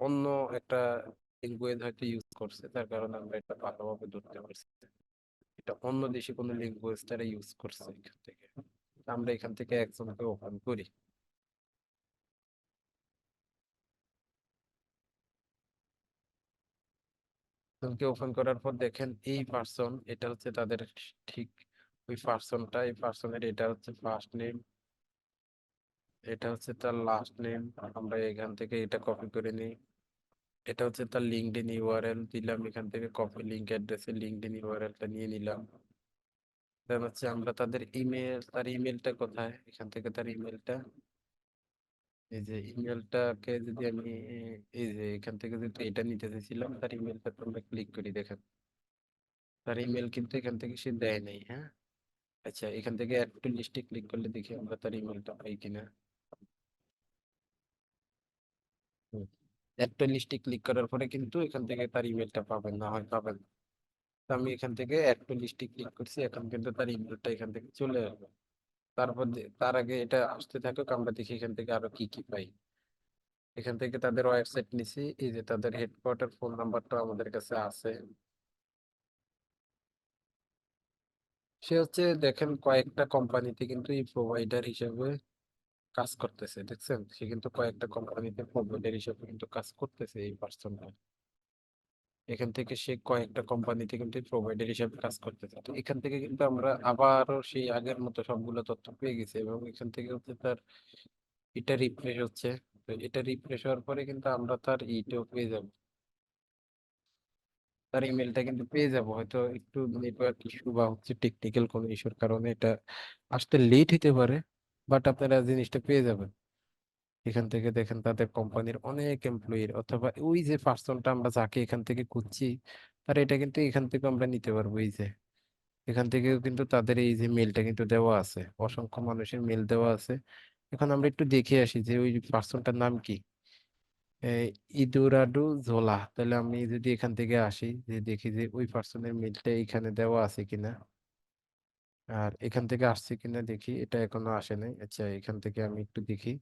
অন্য একটা ল্যাঙ্গুয়েজ হয়তো ইউজ করছে, তার কারণে আমরা এটা ভালোভাবে ধরতে পারছি। এটা অন্য দেশে কোনো ল্যাঙ্গুয়েজ তারা ইউজ করছে এখান থেকে। আমরা এখান থেকে একজনকে ওপেন করি। একজনকে ওপেন করার পর দেখেন এই পার্সন এটা হচ্ছে তাদের ঠিক ওই পার্সনটা এই পার্সনের এটা হচ্ছে ফার্স্ট নেম এটা হচ্ছে তার লাস্ট নেম আমরা এখান থেকে এটা কপি করে নিই। এটা হচ্ছে তার লিঙ্কডইন ইউআরএল দিলাম এখান থেকে কপি লিঙ্ক অ্যাড্রেসের লিঙ্কডইন ইউআরএলটা নিয়ে নিলাম। দেন হচ্ছে আমরা তাদের ইমেল তার ইমেলটা কোথায়? এখান থেকে তার ইমেলটা এই যে ইমেলটাকে যদি আমি, এই যে এখান থেকে যদি এটা নিতে চাইছিলাম তার ইমেলটা আমরা ক্লিক করি, দেখেন। তার ইমেল কিন্তু এখান থেকে সে দেয় নাই হ্যাঁ? আচ্ছা এখান থেকে অ্যাড টু লিস্টে ক্লিক করলে দেখি আমরা তার ইমেলটা পাই কিনা। অ্যাড টু লিস্টে ক্লিক করার পরে কিন্তু এখান থেকে তার ইমেলটা পাবেন না, হয় পাবেন না। তো আমি এখান থেকে অ্যাড টু লিস্টে ক্লিক করছি, এখন কিন্তু তার ইমেলটা এখান থেকে চলে আসবে। তারপর তার আগে এটা আসতে থাকুক, আমরা দেখি এখান থেকে আরও কি কি পাই। এখান থেকে তাদের ওয়েবসাইট নিছি, এই যে তাদের হেডকোয়ার্টার ফোন নাম্বারটা আমাদের কাছে আছে। সে হচ্ছে দেখেন কয়েকটা কোম্পানিতে কিন্তু এই প্রোভাইডার হিসেবে কাজ করতেছে দেখছেন? সে কিন্তু কয়েকটা কোম্পানিতে প্রোভাইডার হিসেবে কিন্তু কাজ করতেছে এই পার্সনটা এখান থেকে সে কয়েকটা কোম্পানিতে কিন্তু প্রোভাইডার হিসেবে কাজ করতেছে। তো এখান থেকে কিন্তু আমরা আবারও সেই আগের মতো সবগুলো তথ্য পেয়ে গেছি এবং এখান থেকে হচ্ছে তার এটা রিফ্রেশ হচ্ছে। তো এটা রিফ্রেশ হওয়ার পরে কিন্তু আমরা তার ইটাও পেয়ে যাব। তার ইমেলটা কিন্তু পেয়ে যাব। হয়তো একটু নেটওয়ার্ক ইস্যু বা হচ্ছে টেকনিক্যাল কোনো ইস্যুর কারণে এটা আসতে লেট হতে পারে। বাট আপনারা জিনিসটা পেয়ে যাবেন। এখান থেকে দেখেন তাদের কোম্পানির অনেক এমপ্লয়ির অথবা ওই যে পার্সনটা আমরা যাকে এখান থেকে খুঁজছি, তার এটা কিন্তু এখান থেকে আমরা নিতে পারব, এই যে। এখান থেকেও কিন্তু তাদের এই যে মেলটা কিন্তু দেওয়া আছে, অসংখ্য মানুষের মেল দেওয়া আছে। এখন আমরা একটু দেখে আসি যে ওই পার্সনটার নাম কি? ইদুরাডু জোলা। তাহলে আমি যদি এখান থেকে আসি, যে দেখি যে ওই পার্সনের মেলটা এখানে দেওয়া আছে কিনা। আর এখান থেকে আসছে কিনা দেখি, এটা এখনও আসে নাই। আচ্ছা এখান থেকে আমি একটু দেখি।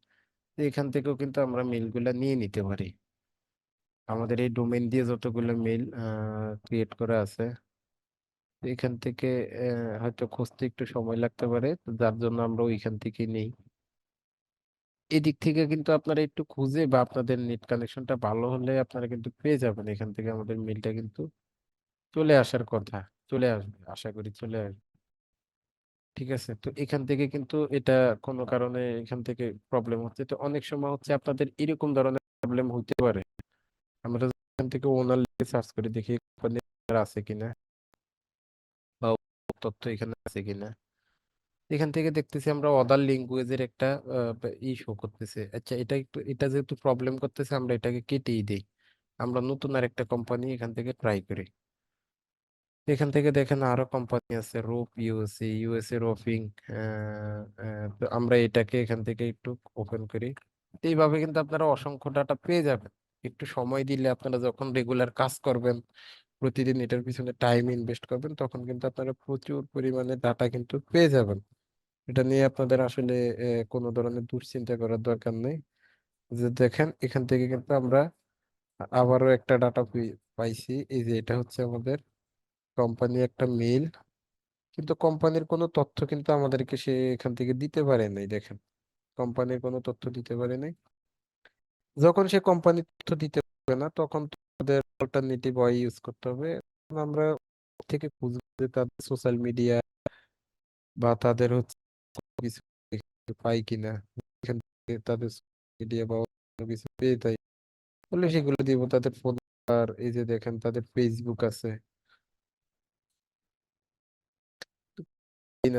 এখান থেকেও কিন্তু আমরা মেলগুলা নিয়ে নিতে পারি। আমাদের এই ডোমেন দিয়ে যতগুলো মেল ক্রিয়েট করা আছে, এখান থেকে হয়তো খুঁজতে একটু সময় লাগতে পারে যার জন্য আমরা ওইখান থেকে নেই। এদিক থেকে কিন্তু আপনারা একটু খুঁজে বা আপনাদের নেট কানেকশনটা ভালো হলে আপনারা কিন্তু পেয়ে যাবেন। এখান থেকে আমাদের মেলটা কিন্তু চলে আসার কথা, চলে আসবে, আশা করি চলে আসবে। ঠিক আছে। তো এখান থেকে কিন্তু এটা কোনো কারণে এখান থেকে প্রবলেম হচ্ছে। তো অনেক সময় হচ্ছে আপনাদের এরকম ধরনের প্রবলেম হতে পারে। আমরা এখান থেকে ওনার লিখে সার্চ করে দেখি আছে কিনা বা তথ্য এখানে আছে কিনা। এখান থেকে দেখতেছি আমরা অদার ল্যাঙ্গুয়েজের একটা ই শো করতেছে। আচ্ছা এটা একটু, এটা যেহেতু প্রবলেম করতেছে, আমরা এটাকে কেটেই দিই। আমরা নতুন আর একটা কোম্পানি এখান থেকে ট্রাই করি। এখান থেকে দেখেন আরও কোম্পানি আছে রোপ ইউএসএ ইউএসএ রোপিং আমরা এটাকে এখান থেকে একটু ওপেন করি। এইভাবে কিন্তু আপনারা অসংখ্য ডাটা পেয়ে যাবেন। একটু সময় দিলে আপনারা যখন রেগুলার কাজ করবেন, প্রতিদিন এটার পিছনে টাইম ইনভেস্ট করবেন, তখন কিন্তু আপনারা প্রচুর পরিমাণে ডাটা কিন্তু পেয়ে যাবেন। এটা নিয়ে আপনাদের আসলে কোনো ধরনের দুশ্চিন্তা করার দরকার নেই। যে দেখেন, এখান থেকে কিন্তু আমরা আবারও একটা ডাটা পাইছি। এই যে এটা হচ্ছে আমাদের কোম্পানি একটা মেল কিন্তু কোম্পানির কোনো তথ্য কিন্তু আমাদেরকে সে এখান থেকে দিতে পারে নাই, দেখেন। কোম্পানির কোনো তথ্য দিতে পারে নাই। যখন সে কোম্পানির তথ্য দিতে পারবে না, তখন তাদের অল্টারনেটিভ ওয়ে ইউজ করতে হবে। আমরা থেকে খুঁজবো যে তাদের সোশ্যাল মিডিয়া বা তাদের হচ্ছে পাই কিনা, এখান থেকে তাদের মিডিয়া বা কিছু পেয়ে তাই। তাহলে সেগুলো দিব তাদের ফোন আর এই যে দেখেন তাদের ফেসবুক আছে।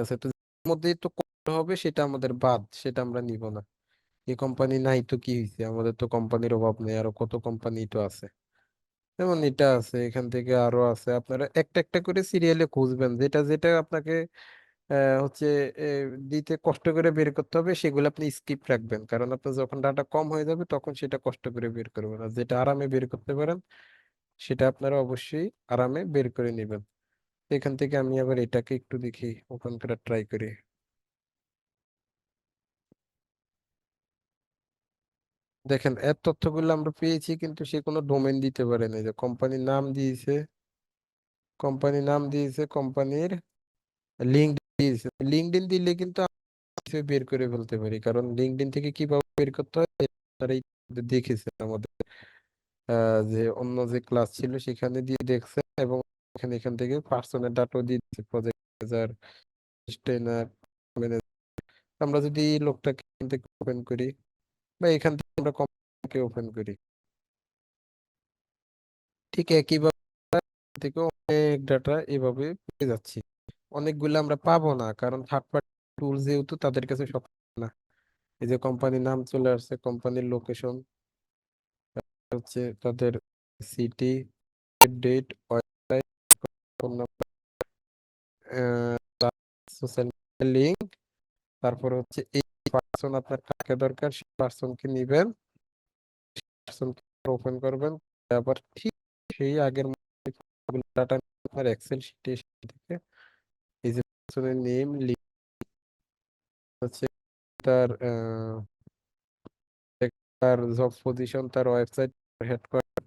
আছে, তো এর মধ্যেই তো হবে সেটা আমাদের বাদ, সেটা আমরা নিব না। এই কোম্পানি নাই তো কি হয়েছে আমাদের তো কোম্পানির অভাব নেই, আরও কত কোম্পানি তো আছে। যেমন এটা আছে, এখান থেকে আরও আছে। আপনারা একটা একটা করে সিরিয়ালে খুঁজবেন, যেটা যেটা আপনাকে হচ্ছে দিতে কষ্ট করে বের করতে হবে, সেগুলো আপনি স্কিপ রাখবেন। কারণ আপনার যখন ডাটা কম হয়ে যাবে, তখন সেটা কষ্ট করে বের করবেন। আর যেটা আরামে বের করতে পারেন, সেটা আপনারা অবশ্যই আরামে বের করে নেবেন। এখান থেকে আমি আবার এটাকে একটু দেখি ওপেন করার ট্রাই করি। দেখেন, এর তথ্যগুলো আমরা পেয়েছি, কিন্তু সে কোনো ডোমেন দিতে পারে না যে কোম্পানির নাম দিয়েছে কোম্পানির নাম দিয়েছে কোম্পানির লিঙ্ক দিয়েছে। লিঙ্কডইন দিলে কিন্তু বের করে ফেলতে পারি, কারণ লিঙ্কডইন থেকে কীভাবে বের করতে হয়, তারাই দেখেছে আমাদের যে অন্য যে ক্লাস ছিল, সেখানে দিয়ে দেখছে এবং এখানে, এখান থেকে পার্সোনাল ডাটাও দিচ্ছে প্রজেক্ট ম্যানেজার ট্রেনার আমরা যদি লোকটাকে এখান থেকে ওপেন করি বা এখান থেকে আমরা কোম্পানিকে ওপেন করি, ঠিক একইভাবে থেকে অনেক ডাটা এভাবে পেয়ে যাচ্ছি। অনেকগুলো আমরা পাবো না, কারণ থার্ড পার্টি টুল যেহেতু তাদের কাছে সব না। এই যে কোম্পানির নাম চলে আসছে কোম্পানির লোকেশন হচ্ছে তাদের সিটি ডেট ওয়েবসাইট লিঙ্ক তারপর হচ্ছে এই পার্সন আপনার কাকে দরকার, সেই পার্সনকে ওপেন করবেন আবার ঠিক সেই আগের আপনার এক্সেল শিটে থেকে এই যে পার্সনের নেম হচ্ছে তার তার জব পজিশন তার ওয়েবসাইট হেডকোয়ার্টার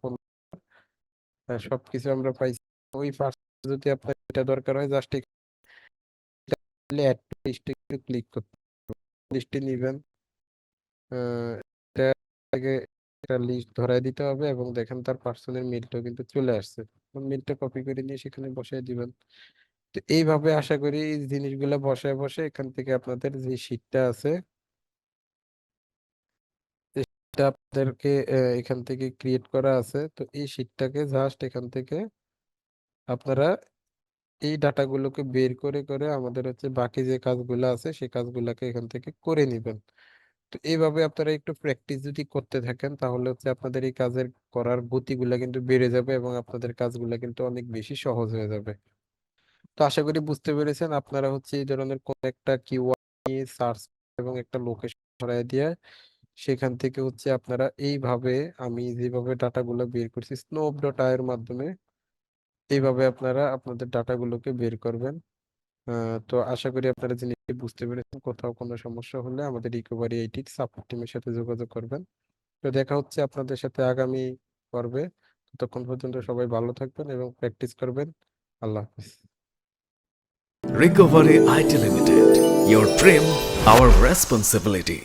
সবকিছু আমরা পাইছি। ওই পার্সন যদি আপনার এটা দরকার হয় জাস্ট অ্যাড লিস্টে ক্লিক করতে লিস্টে নিবেন। এটা আগে একটা লিস্ট ধরায় দিতে হবে এবং দেখেন তার কিন্তু চলে আসছে। কপি করে নিয়ে সেখানে দিবেন। তো এইভাবে আশা করি এই জিনিসগুলো বসায় বসে এখান থেকে আপনাদের যে শীটটা আছে আপনাদেরকে এখান থেকে ক্রিয়েট করা আছে। তো এই শীটটাকে জাস্ট এখান থেকে আপনারা এই ডাটাগুলোকে বের করে করে আমাদের হচ্ছে বাকি যে কাজগুলো আছে, সেই কাজগুলোকে এখান থেকে করে নেবেন। তো এইভাবে আপনারা একটু প্র্যাকটিস যদি করতে থাকেন, তাহলে হচ্ছে আপনাদের এই কাজের করার গতিগুলা কিন্তু বেড়ে যাবে এবং আপনাদের কাজগুলা কিন্তু অনেক বেশি সহজ হয়ে যাবে। তো আশা করি বুঝতে পেরেছেন, আপনারা হচ্ছে এই ধরনের কোন একটা কিওয়ার্ড নিয়ে সার্চ এবং একটা লোকেশন ধরায় দিয়ে সেখান থেকে হচ্ছে আপনারা এইভাবে, আমি যেভাবে ডাটাগুলো বের করছি স্নোপ ডট এর মাধ্যমে এইভাবে আপনারা আপনাদের ডাটাগুলোকে বের করবেন। তো আশা করি আপনারা জিনিসটি বুঝতে পেরেছেন। কোথাও কোনো সমস্যা হলে আমাদের রিকভারি এইটির সাপোর্ট টিমের সাথে যোগাযোগ করবেন। তো দেখা হচ্ছে আপনাদের সাথে আগামী পর্বে। ততক্ষণ পর্যন্ত সবাই ভালো থাকবেন এবং প্র্যাকটিস করবেন। আল্লাহ হাফিজ। Recovery IT Limited. Your trim, our responsibility.